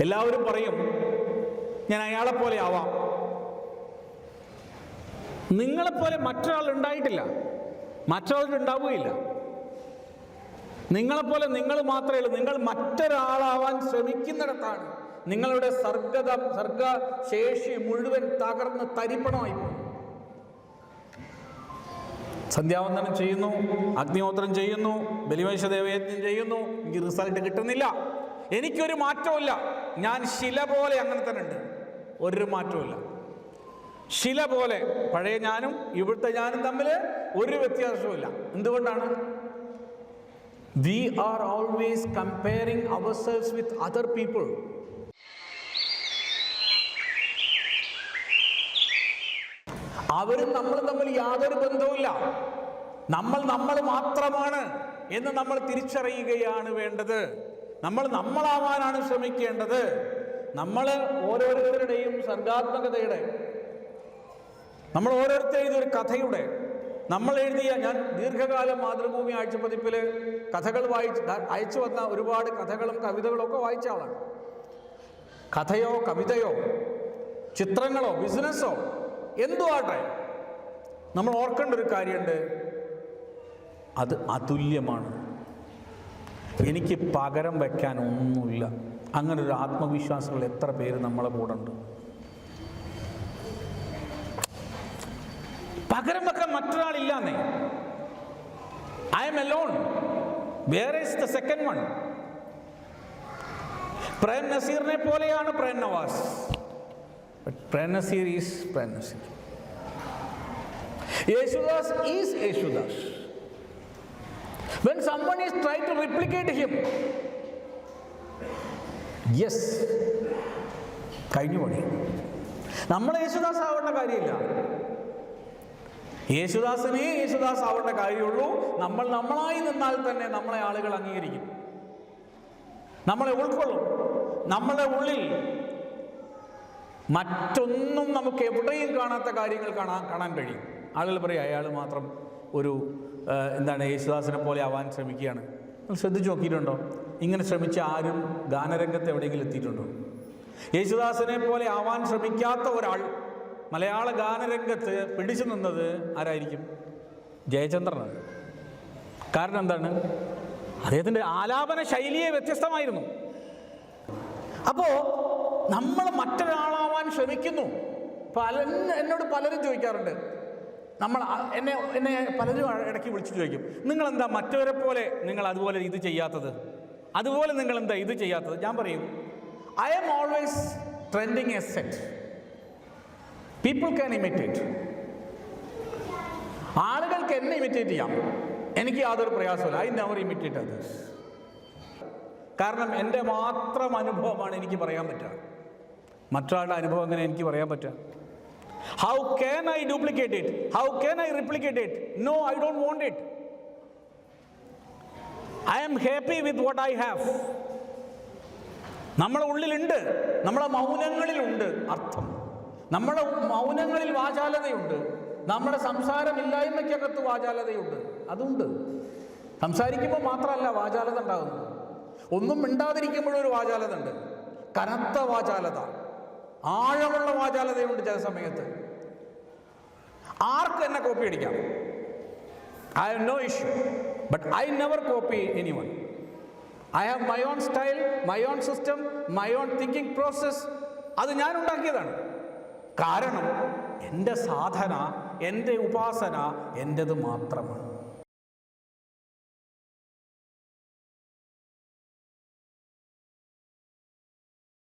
എല്ലാവരും പറയും ഞാൻ അയാളെ പോലെ ആവാം. നിങ്ങളെപ്പോലെ മറ്റൊരാൾ ഉണ്ടായിട്ടില്ല. മറ്റൊരാൾ ഉണ്ടാവുകയില്ല. നിങ്ങളെപ്പോലെ നിങ്ങൾ മാത്രമേ ഉള്ളൂ. നിങ്ങൾ മറ്റൊരാളാവാൻ ശ്രമിക്കുന്നിടത്താണ് നിങ്ങളുടെ സർഗത സർഗശേഷി മുഴുവൻ തകർന്ന് തരിപ്പണമായി പോകും സന്ധ്യാവന്ദനം ചെയ്യുന്നു അഗ്നിഹോത്രം ചെയ്യുന്നു ബലിവൈശദേവയജ്ഞം ചെയ്യുന്നു. എനിക്ക് റിസൾട്ട് കിട്ടുന്നില്ല. എനിക്കൊരു മാറ്റമില്ല ഞാൻ ശില പോലെ അങ്ങനെ തന്നെ ഉണ്ട്. ഒരു മാറ്റമില്ല ശില പോലെ പഴയ ഞാനും ഇവിടുത്തെ ഞാനും തമ്മിൽ ഒരു വ്യത്യാസവുമില്ല. എന്തുകൊണ്ടാണ്? We are always comparing ourselves with other people അവരും നമ്മളും തമ്മിൽ യാതൊരു ബന്ധവുമില്ല. നമ്മൾ നമ്മൾ മാത്രമാണ് എന്ന് നമ്മൾ തിരിച്ചറിയുകയാണ് വേണ്ടത്. നമ്മൾ നമ്മളാവാനാണ് ശ്രമിക്കേണ്ടത്. നമ്മൾ ഓരോരുത്തരുടെയും സർഗാത്മകതയുടെ നമ്മൾ ഓരോരുത്തർ എഴുതിയൊരു കഥയുടെ നമ്മൾ എഴുതിയ ഞാൻ ദീർഘകാലം മാതൃഭൂമി ആഴ്ചപ്പതിപ്പിൽ കഥകൾ വായിച്ച് അയച്ചു വന്ന ഒരുപാട് കഥകളും കവിതകളും ഒക്കെ വായിച്ച ആളാണ്. കഥയോ കവിതയോ ചിത്രങ്ങളോ ബിസിനസ്സോ എന്തോ ആട്ടെ. നമ്മൾ ഓർക്കേണ്ട ഒരു കാര്യമുണ്ട്. അത് അതുല്യമാണ്. എനിക്ക് പകരം വയ്ക്കാൻ ഒന്നുമില്ല അങ്ങനെ ഒരു ആത്മവിശ്വാസങ്ങൾ എത്ര പേര് നമ്മളെ കൂടെ ഉണ്ട്? പകരം വെക്കാൻ മറ്റൊരാളില്ലാന്നേ. I'm alone where is the second one Prem നസീറിനെ പോലെയാണ് Prem Nawaz. Prem Nazir is Prem Nazir. Yesudas is Yesudas. When someone is trying to replicate him. Yes കഴിഞ്ഞു പണി നമ്മൾ യേശുദാസ് ആവേണ്ട കാര്യമില്ല. യേശുദാസിനെ യേശുദാസ് ആവേണ്ട കാര്യമുള്ളൂ. നമ്മൾ നമ്മളായി നിന്നാൽ തന്നെ നമ്മളെ ആളുകൾ അംഗീകരിക്കും. നമ്മളെ ഉൾക്കൊള്ളും. നമ്മുടെ ഉള്ളിൽ മറ്റൊന്നും നമുക്ക് എവിടെയും കാണാത്ത കാര്യങ്ങൾ കാണാൻ കാണാൻ കഴിയും. ആളുകൾ പറയും അയാൾ മാത്രം ഒരു എന്താണ് യേശുദാസിനെ പോലെ ആവാൻ ശ്രമിക്കുകയാണ്. നിങ്ങൾ ശ്രദ്ധിച്ച് നോക്കിയിട്ടുണ്ടോ? ഇങ്ങനെ ശ്രമിച്ച ആരും ഗാനരംഗത്ത് എവിടെയെങ്കിലും എത്തിയിട്ടുണ്ടോ? യേശുദാസിനെ പോലെ ആവാൻ ശ്രമിക്കാത്ത ഒരാൾ മലയാള ഗാനരംഗത്ത് പിടിച്ചു നിന്നത് ആരായിരിക്കും? ജയചന്ദ്രനാണ് കാരണം എന്താണ്? അദ്ദേഹത്തിന്റെ ആലാപന ശൈലിയെ വ്യത്യസ്തമായിരുന്നു. അപ്പോൾ നമ്മൾ മറ്റൊരാളാവാൻ ശ്രമിക്കുന്നു. പല എന്നോട് പലരും ചോദിക്കാറുണ്ട്. നമ്മൾ എന്നെ എന്നെ പലരും ഇടയ്ക്ക് വിളിച്ചു ചോദിക്കും നിങ്ങളെന്താ മറ്റവരെ പോലെ നിങ്ങൾ അതുപോലെ ഇത് ചെയ്യാത്തത്? അതുപോലെ നിങ്ങൾ എന്താ ഇത് ചെയ്യാത്തത്? ഞാൻ പറയും I'm always trending a set people can imitate ആളുകൾക്ക് എന്നെ ഇമിറ്റേറ്റ് ചെയ്യാം. എനിക്ക് യാതൊരു പ്രയാസമില്ല ഐ നെവർ ഇമിറ്റേറ്റ് അതേഴ്സ് കാരണം എന്റെ മാത്രം അനുഭവമാണ് എനിക്ക് പറയാൻ പറ്റുക. മറ്റൊരാളുടെ അനുഭവം എങ്ങനെ എനിക്ക് പറയാൻ പറ്റുക? How can I duplicate it? How can I replicate it? No, I don't want it. I am happy with what I have. നമ്മളെ ഉള്ളിലുണ്ട് നമ്മളെ മൗനങ്ങളിലുണ്ട് അർത്ഥം നമ്മുടെ മൗനങ്ങളിൽ വാചാലതയുണ്ട് നമ്മുടെ സംസാരമില്ലായ്മയ്ക്കകത്ത് വാചാലതയുണ്ട് അതുണ്ട് സംസാരിക്കുമ്പോൾ മാത്രമല്ല വാചാലത ഉണ്ടാകുന്നത് ഒന്നും മിണ്ടാതിരിക്കുമ്പോഴും ഒരു വാചാലത ഉണ്ട് കനത്ത വാചാലത ആഴമുള്ള വാചാലതയുണ്ട് ചില സമയത്ത് ആർക്ക് എന്നെ കോപ്പി അടിക്കാം? I have no issue but I never copy anyone I have my own style my own system my own thinking process അത് ഞാൻ ഉണ്ടാക്കിയതാണ്. കാരണം എന്റെ സാധന എന്റെ ഉപാസന എന്റെത് മാത്രമാണ്.